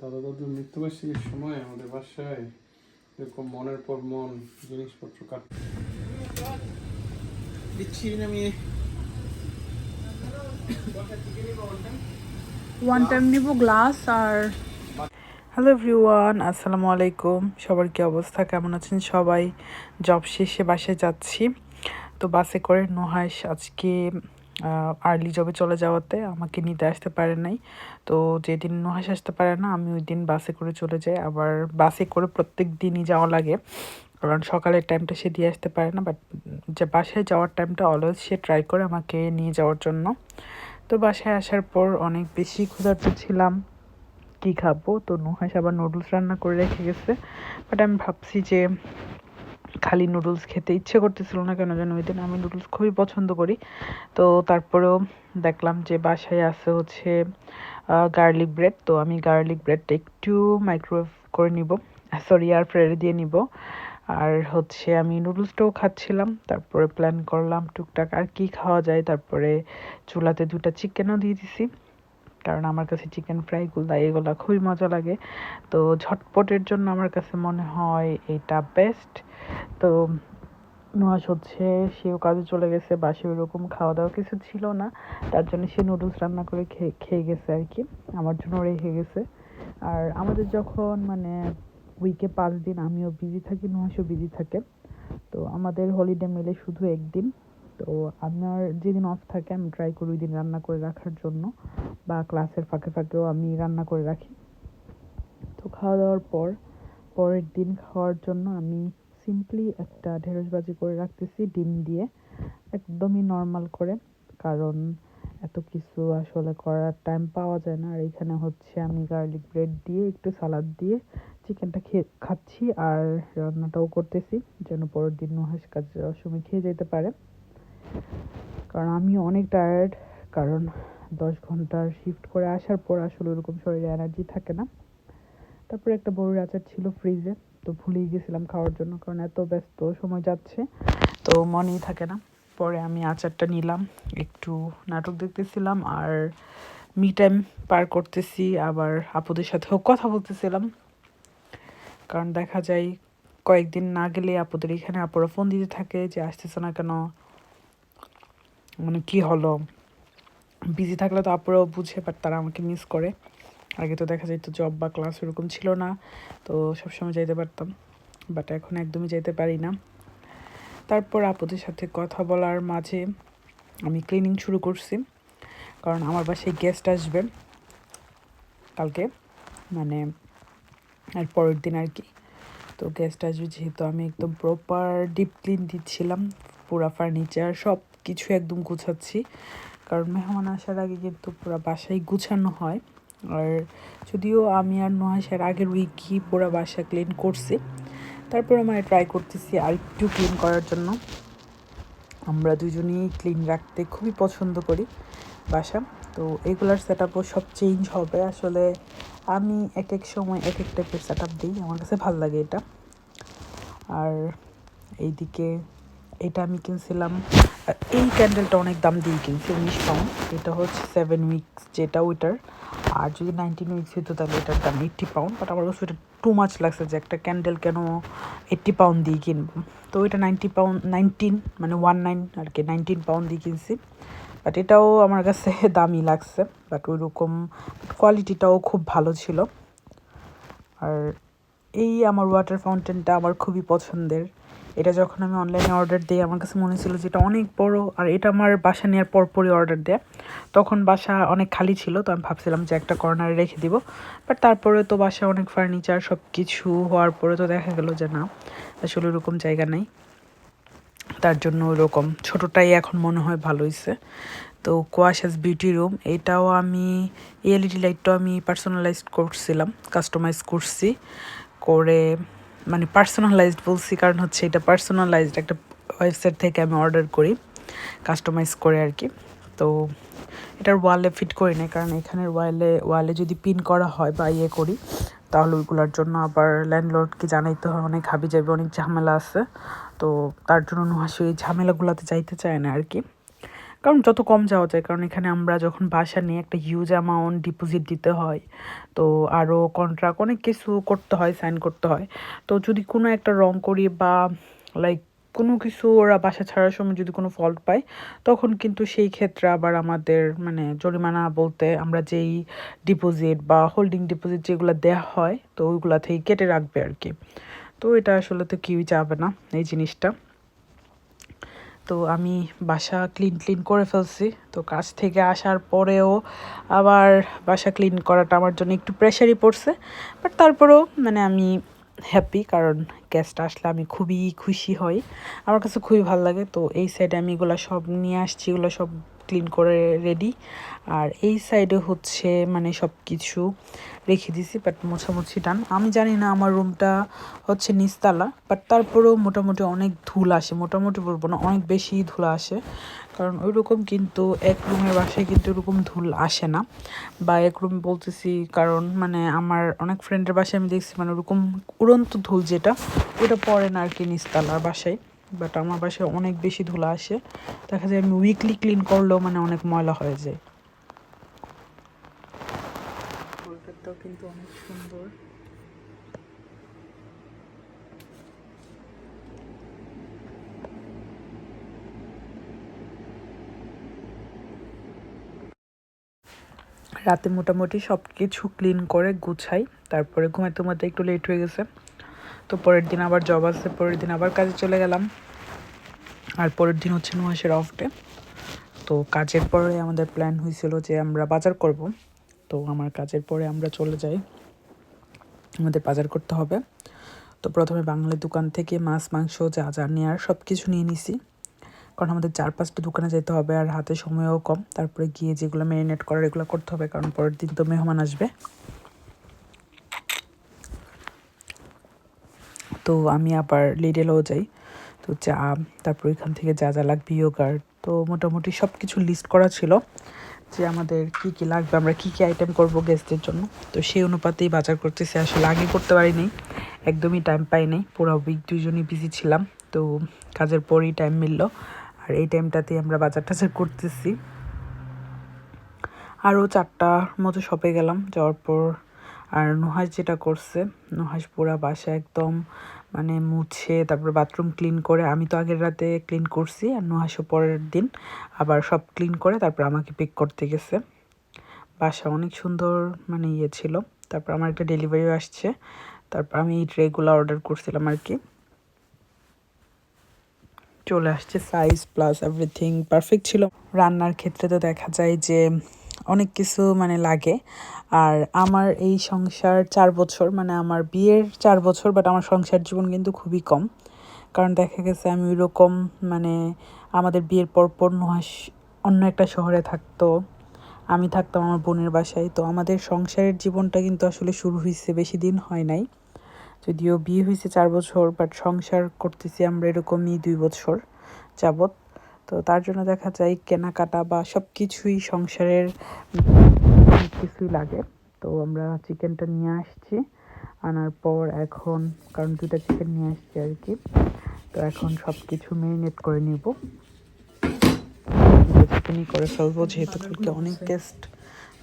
দাদা দাদুর মৃত্যুবার্ষিকীর সময় আমাদের বাসায় এরকম মনের পর মন জিনিসপত্র কাট দিচ্ছি আমি ওয়ান টাইম নিব গ্লাস আর হ্যালো এভরিওয়ান আসসালামু আলাইকুম সবার কি অবস্থা? কেমন আছেন সবাই? জব শেষে বাসায় যাচ্ছি। তো বাসে করে নোহাস আজকে আর্লি জবে চলে যাওয়াতে আমাকে নিতে আসতে পারে নাই। তো যেদিন নোহাস আসতে পারে না, আমি ওই দিন বাসে করে চলে যাই। আবার বাসে করে প্রত্যেক দিনই যাওয়া লাগে। কারণ সকালের টাইমটা সে দিয়ে আসতে পারে না বাট যে বাসায় যাওয়ার টাইমটা অলওয়েজ সে ট্রাই করে আমাকে নিয়ে যাওয়ার জন্য। তো বাসায় আসার পর অনেক বেশি ক্ষুধার্ত ছিলাম। কি খাব? তো নুহাস আবার নুডলস রান্না করে রেখে গেছে। বাট আমি ভাবছি যে খালি নুডলস খেতে ইচ্ছে করতেছিল না কেন যেন ওই দিন আমি নুডলস খুবই পছন্দ করি। তো তারপরেও দেখলাম যে বাসায় আছে হচ্ছে গার্লিক ব্রেড তো আমি গার্লিক ব্রেডটা একটু মাইক্রোওয়েভ করে নিব সরি এয়ার ফ্রায়ারে দিয়ে নিব। আর হচ্ছে আমি নুডলসটাও খাচ্ছিলাম, তারপরে প্ল্যান করলাম টুকটাক আর কি খাওয়া যায়। তারপরে চুলাতে দুটা চিকেনও দিয়ে দিছি, কারণ আমার কাছে চিকেন ফ্রাইগুলো এগুলো খুবই মজা লাগে। তো ঝটপটের জন্য আমার কাছে মনে হয় এটা বেস্ট তো নোয়াজ হচ্ছে, সেও কাজে চলে গেছে বাসে ওরকম খাওয়া দাওয়া কিছু ছিল না। তার জন্য সে নুডলস রান্না করে খেয়ে খেয়ে গেছে আর কি। আমার জন্য রেখে গেছে। আর আমাদের যখন মানে উইকে পাঁচ দিন আমিও বিজি থাকি নুহাসও বিজি থাকে। তো আমাদের হলিডে মিলে শুধু একদিন। তো আমার যেদিন অফ থাকে, আমি ট্রাই করি ওই দিন রান্না করে রাখার জন্য। বা ক্লাসের ফাঁকে ফাঁকেও আমি রান্না করে রাখি। তো খাওয়া দাওয়ার পর, পরের দিন খাওয়ার জন্য আমি সিম্পলি একটা ঢেঁড়স ভাজি করে রাখতেছি, ডিম দিয়ে। একদমই নর্মাল করে, কারণ এত কিছু আসলে করার টাইম পাওয়া যায় না। আর এখানে হচ্ছে আমি গার্লিক ব্রেড দিয়ে, একটু সালাদ দিয়ে চিকেনটা খেয়ে খাচ্ছি আর রান্নাটাও করতেছি, যেন পরের দিন নুহাস কাজ যাওয়ার সময় খেয়ে যেতে পারে। কারণ আমি অনেক টায়ার্ড কারণ দশ ঘণ্টার শিফট করে আসার পর আসলে ওরকম শরীরে এনার্জি থাকে না। তারপরে একটা বড়ির আচার ছিল ফ্রিজে তো ভুলেই গেছিলাম খাওয়ার জন্য, কারণ এত ব্যস্ত সময় যাচ্ছে। তো মনেই থাকে না। পরে আমি আচারটা নিলাম, একটু নাটক দেখতেছিলাম আর মি টাইম পার করতেছি, আবার আপুদের সাথেও কথা বলতেছিলাম। কারণ দেখা যায়, কয়েকদিন না গেলে আপুদের এখানে আপুরা ফোন দিতে থাকে যে, আসতেছে না কেন? মানে কি হলো? বিজি থাকলে তো আপুরাও বুঝে বাট তারা আমাকে মিস করে। আগে তো দেখা যেত জব বা ক্লাস ওরকম ছিল না, তো সবসময় যাইতে পারতাম বাট এখন একদমই যাইতে পারি না। তারপর আপুদের সাথে কথা বলার মাঝে আমি ক্লিনিং শুরু করছি, কারণ আমার বাসায় গেস্ট আসবে কালকে মানে আর পরের দিন আর কি। তো গেস্ট আসবে যেহেতু আমি একদম প্রপার ডিপ ক্লিন দিচ্ছিলাম, পুরা ফার্নিচার সব কিছু একদম গুছাচ্ছি, কারণ মেহমান আসার আগে কিন্তু পুরো বাসায় গুছানো হয়। আর যদিও আমি আর নহাসের আগের উইকই পুরো বাসা ক্লিন করছি। তারপর মানে ট্রাই করতেছি আর একটু ক্লিন করার জন্য। আমরা দুজনেই ক্লিন রাখতে খুবই পছন্দ করি বাসা। তো এগুলার সেট আপও সব চেঞ্জ হবে। আসলে আমি এক এক সময় এক এক টাইপের সেট আপ দিই। আমার কাছে ভালো লাগে এটা। আর এইদিকে এটা আমি কিনছিলাম। এই ক্যান্ডেলটা অনেক দাম দিয়ে কিনছি, উনিশ পাউন্ড এটা হচ্ছে সেভেন উইকস যেটা ওইটার। আর যদি নাইনটিন উইকস হতো তাহলে এটার দাম এইট্টি পাউন্ড বাট আমার কাছে এটা টু মাছ লাগছে যে একটা ক্যান্ডেল কেন এইট্টি পাউন্ড দিয়ে কিনব। তো এটা নাইনটি পাউন্ড নাইনটিন মানে ওয়ান নাইন আর কি নাইনটিন পাউন্ড দিয়ে কিনছি। বাট এটাও আমার কাছে দামি লাগছে বাট ওই রকম কোয়ালিটিটাও খুব ভালো ছিল। আর এই আমার ওয়াটার ফাউন্টেনটা আমার খুবই পছন্দের। এটা যখন আমি অনলাইনে অর্ডার দিই আমার কাছে মনে ছিল যে এটা অনেক বড় আর এটা আমার বাসা নেওয়ার পরপরই অর্ডার দেয়, তখন বাসা অনেক খালি ছিল, তো আমি ভাবছিলাম যে একটা কর্নারে রেখে দিব। বাট তারপরে তো বাসা অনেক ফার্নিচার সব কিছু হওয়ার পরে তো দেখা গেল যে না, আসলে ওরকম জায়গা নেই। তার জন্য ওরকম। ছোটোটাই এখন মনে হয় ভালো হয়েছে তো কোয়াশাস বিউটি রুম এটাও আমি এলইডি লাইটটাও আমি পার্সোনালাইজ করছিলাম কাস্টমাইজ করছি। করে মানে পার্সোনালাইজড বলছি, কারণ হচ্ছে এটা পার্সোনালাইজড একটা ওয়েবসাইট থেকে আমি অর্ডার করি কাস্টমাইজ করে আর কি। তো এটার ওয়ালে ফিট করি না কারণ এখানের ওয়ালে ওয়ালে যদি পিন করা হয় বা ইয়ে করি, তাহলে ওইগুলোর জন্য আবার ল্যান্ডলর্ডকে জানাইতে হয়, অনেক হাবি যাবে অনেক ঝামেলা আছে। তো তার জন্য নুহাসি ওই ঝামেলাগুলোতে যাইতে চায় না আর কি। কারণ যত কম যাওয়া যায়, কারণ এখানে আমরা যখন বাসা নিয়ে একটা হিউজ অ্যামাউন্ট ডিপোজিট দিতে হয়, তো আরও কন্ট্রাক্ট অনেক কিছু করতে হয় সাইন করতে হয়। তো যদি কোনো একটা রং করি বা লাইক কোনো কিছু ওরা বাসা ছাড়ার সময় যদি কোনো ফল্ট পায়, তখন কিন্তু সেই ক্ষেত্রে আবার আমাদের মানে জরিমানা বলতে আমরা যেই ডিপোজিট বা হোল্ডিং ডিপোজিট যেগুলো দেওয়া হয়, তো ওইগুলা থেকে কেটে রাখবে আর কি। তো এটা আসলে তো কেউই যাবে না, এই জিনিসটা। তো আমি বাসা ক্লিন ক্লিন করে ফেলছি। তো কাজ থেকে আসার পরেও আবার বাসা ক্লিন করাটা আমার জন্য একটু প্রেশারই পড়ছে। বাট তারপরেও মানে আমি হ্যাপি কারণ গ্যাসটা আসলে আমি খুবই খুশি হই। আমার কাছে খুবই ভালো লাগে। তো এই সাইডে আমি এগুলো সব নিয়ে আসছি, এগুলো সব ক্লিন করে রেডি আর এই সাইডে হচ্ছে মানে সব কিছু রেখে দিছি বাট মোছামুছি টান আমি জানি না আমার রুমটা হচ্ছে নিচতলা বাট তারপরেও মোটামুটি অনেক ধুল আসে। মোটামুটি বলব না, অনেক বেশি ধুলা আসে। কারণ ওই রকম কিন্তু এক রুমের বাসায় কিন্তু এরকম ধুল আসে না। বা এক রুম বলতেছি কারণ মানে আমার অনেক ফ্রেন্ডের বাসায় আমি দেখছি মানে ওরকম উড়ন্ত ধুল যেটা ওটা পড়ে না আর কি নিচতলার বাসায়। বাট আমার বাসায় অনেক বেশি ধুলা আসে। দেখা যায় আমি উইকলি ক্লিন করলেও মানে অনেক ময়লা হয়ে যায়। কিন্তু অনেক সুন্দর। রাতে মোটামুটি সব কিছু ক্লিন করে গুছাই, তারপরে ঘুমাইতে ঘুমাতে একটু লেট হয়ে গেছে। তো পরের দিন আবার জব আছে, পরের দিন আবার কাজে চলে গেলাম। আর পরের দিন হচ্ছে নুহাসের অফ ডে তো কাজের পরে আমাদের প্ল্যান হয়েছিল যে আমরা বাজার করব। তো আমার কাজের পরে আমরা চলে যাই। আমাদের বাজার করতে হবে। তো প্রথমে বাঙালি দোকান থেকে মাছ, মাংস, যা যা নেওয়ার সব কিছু নিয়ে নিছি। কারণ আমাদের চার পাঁচটা দোকানে যেতে হবে আর হাতে সময়ও কম। তারপরে গিয়ে যেগুলো ম্যারিনেট করার এগুলো করতে হবে, কারণ পরের দিন তো মেহমান আসবে। তো আমি আবার লিডেলও যাই। তো চা, তারপর এখান থেকে যা যা লাগবে ইয়োগার্ট তো মোটামুটি সব কিছু লিস্ট করা ছিল যে আমাদের কি কি লাগবে, আমরা কি কি আইটেম করব গেস্টদের জন্য। তো সেই অনুপাতেই বাজার করতেছি, আসলে আগে করতে পারিনি। একদমই টাইম পাইনি, পুরো উইক দুজনই বিজি ছিলাম। তো কাজের পরেই টাইম মিললো। আর এই টাইমটাতেই আমরা বাজার টাজার করতেছি। আরও চারটার মতো শপে গেলাম, যাওয়ার পর আর নুহাস যেটা করছে নুহাস পুরা বাসা একদম মানে মুছে, তারপর বাথরুম ক্লিন করে আমি তো আগের রাতে ক্লিন করছি আর নুহাসও পরের দিন আবার সব ক্লিন করে তারপর আমাকে পিক করতে গেছে। বাসা অনেক সুন্দর মানে ইয়ে ছিল, তারপর আমার একটা ডেলিভারিও আসছে, তারপর আমি এই ট্রেগুলো অর্ডার করছিলাম আর কি। চলে আসছে সাইজ প্লাস এভরিথিং পারফেক্ট ছিল। রান্নার ক্ষেত্রে তো দেখা যায় যে অনেক কিছু মানে লাগে। আর আমার এই সংসার চার বছর মানে আমার বিয়ের চার বছর বাট আমার সংসার জীবন কিন্তু খুবই কম। কারণ দেখা গেছে আমি ওইরকম মানে আমাদের বিয়ের পর পর অন্য একটা শহরে থাকতো। আমি থাকতাম আমার বোনের বাসায়। তো আমাদের সংসারের জীবনটা কিন্তু আসলে শুরু হয়েছে বেশি দিন হয় নাই। যদিও বিয়ে হয়েছে চার বছর বাট সংসার করতেছি আমরা এরকমই দুই বছর যাবত তো তার জন্য দেখা যায় কেনাকাটা বা সব কিছুই সংসারের কিছুই লাগে। তো আমরা চিকেনটা নিয়ে আসছি। আনার পর এখন, কারণ দুটা চিকেন নিয়ে আসছি আর কি। তো এখন সব কিছু মেরিনেট করে নিব। চিকেনই করে ফেলব, যেহেতু কালকে অনেক গেস্ট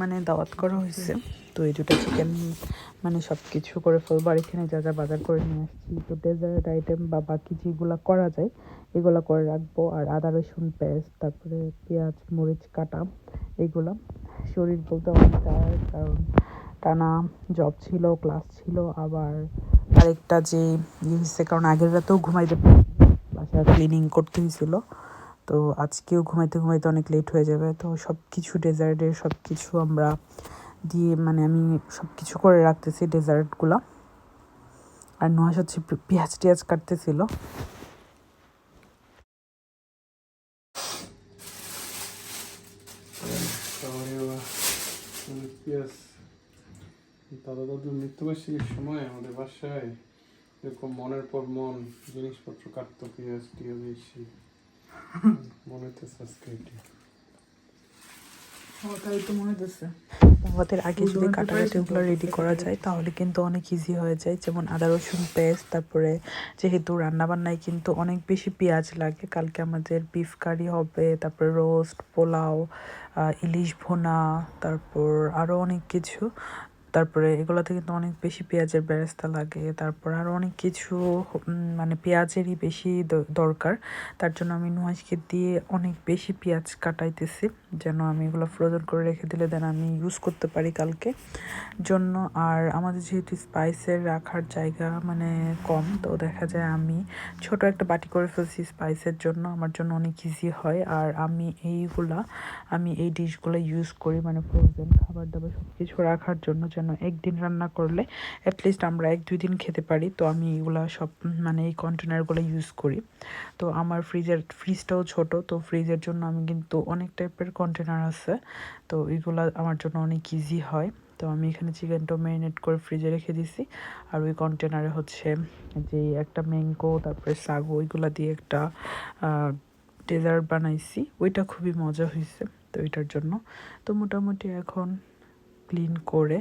মানে দাওয়াত করা হয়েছে। তো এই দুটো চিকেন মানে সব কিছু করে ফেলব। আর এখানে যা যা বাজার করে নিয়ে আসছি। তো ডেজার্ট আইটেম বা বাকি যেগুলো করা যায় এগুলো করে রাখব। আর আদা, রসুন, পেস্ট, তারপরে পেঁয়াজ, মরিচ, কাটা, এগুলো। শরীর বলতে অনেক টায়ার্ড কারণ টানা জব ছিল ক্লাস ছিল, আবার আরেকটা যে ইয়ে কারণ আগের রাতেও ঘুমাইতে। বাসা ক্লিনিং করতে হয়েছিল। তো আজকেও ঘুমাইতে ঘুমাইতে অনেক লেট হয়ে যাবে। তো সব কিছু ডেজার্টের সব কিছু আমরা দিয়ে মানে আমি সব কিছু করে রাখতেছি ডেজার্টগুলো আর নুহাস হচ্ছে পেঁয়াজ টিয়াজ কাটতেছিল শহরে ওরা অনেক পেঁয়াজ দাদা দাদুর মৃত্যুবার্ষিকীর সময় আমাদের বাসায় এরকম মনের পর মন জিনিসপত্র কাটতো পেঁয়াজ টিয়াজ বেশি মনে হচ্ছে মনে আমাদের আগে যদি কাটাকাটিগুলো রেডি করা যায় তাহলে কিন্তু অনেক ইজি হয়ে যায়। যেমন আদা রসুন পেস্ট তারপরে যেহেতু রান্নাবান্নায় কিন্তু অনেক বেশি পেঁয়াজ লাগে কালকে আমাদের বিফ কারি হবে তারপরে রোস্ট পোলাও ইলিশ ভোনা তারপর আরও অনেক কিছু। তারপরে এগুলোতে কিন্তু অনেক বেশি পেঁয়াজের বেরেস্তা লাগে, তারপর আরও অনেক কিছু মানে পেঁয়াজেরই বেশি দরকার। তার জন্য আমি নুহাজকে দিয়ে অনেক বেশি পেঁয়াজ কাটাইতেছি। যেন আমি এগুলো ফ্রোজেন করে রেখে দিলে দেন আমি ইউজ করতে পারি কালকে। জন্য আর আমাদের যেহেতু স্পাইসের রাখার জায়গা মানে কম, তো দেখা যায় আমি ছোট একটা বাটি করে ফেলছি স্পাইসের জন্য, আমার জন্য অনেক ইজি হয়। আর আমি এইগুলা, আমি এই ডিশগুলো ইউজ করি মানে ফ্রোজেন খাবার দাবার সব কিছু রাখার জন্য যেন একদিন রান্না করলে অ্যাটলিস্ট আমরা এক দুই দিন খেতে পারি। তো আমি এগুলা সব মানে এই কন্টেনারগুলো ইউজ করি। তো আমার ফ্রিজের ফ্রিজটাও ছোট, তো ফ্রিজের জন্য আমি কিন্তু অনেক টাইপের কন্টেনার আছে। তো ওইগুলো আমার জন্য অনেক ইজি হয়। তো আমি এখানে চিকেনটা ম্যারিনেট করে ফ্রিজে রেখে দিছি। আর ওই কন্টেনারে হচ্ছে যে একটা ম্যাঙ্গো তারপরে সাগো ওইগুলো দিয়ে একটা ডেজার্ট বানাইছি। ওইটা খুবই মজা হয়েছে তো ওইটার জন্য। তো মোটামুটি এখন ক্লিন করে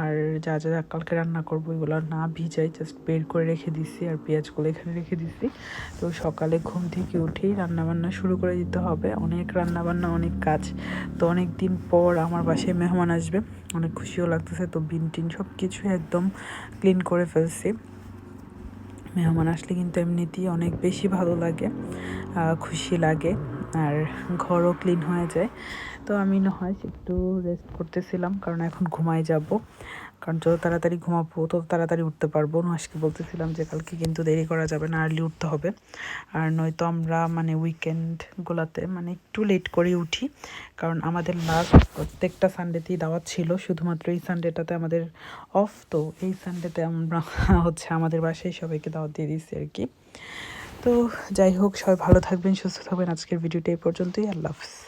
আর যা যা কালকে রান্না করব এগুলো না ভিজাই জাস্ট বের করে রেখে দিছি আর পেঁয়াজগুলো এখানে রেখে দিছি। তো সকালে ঘুম থেকে উঠেই রান্নাবান্না শুরু করে দিতে হবে। অনেক রান্নাবান্না, অনেক কাজ। তো অনেক দিন পর আমার বাসায় মেহমান আসবে। অনেক খুশিও লাগতেছে। তো বিন টিন সব কিছু একদম ক্লিন করে ফেলছি। মেহমান আসলে কিন্তু এমনিতেই অনেক বেশি ভালো লাগে খুশি লাগে। আর ঘরও ক্লিন হয়ে যায়। তো আমি না হয় একটু রেস্ট করতেছিলাম, কারণ এখন ঘুমাই যাব। কারণ যত তাড়াতাড়ি ঘুমাবো, তত তাড়াতাড়ি উঠতে পারব। নুহাসকে বলতেছিলাম যে কালকে কিন্তু দেরি করা যাবে না আর্লি উঠতে হবে। আর নয়তো আমরা মানে উইকেন্ডগুলোতে মানে একটু লেট করে উঠি। কারণ আমাদের লাস্ট প্রত্যেকটা সানডেতেই দাওয়াত ছিল, শুধুমাত্র এই সানডেটাতে আমাদের অফ তো এই সানডেতে আমরা হচ্ছে আমাদের বাসায় সবাইকে দাওয়াত দিয়ে দিচ্ছি আর কি। তো যাই হোক সবাই ভালো থাকবেন সুস্থ থাকবেন। আজকের ভিডিওটা এই পর্যন্তই। আল্লাহ হাফিজ।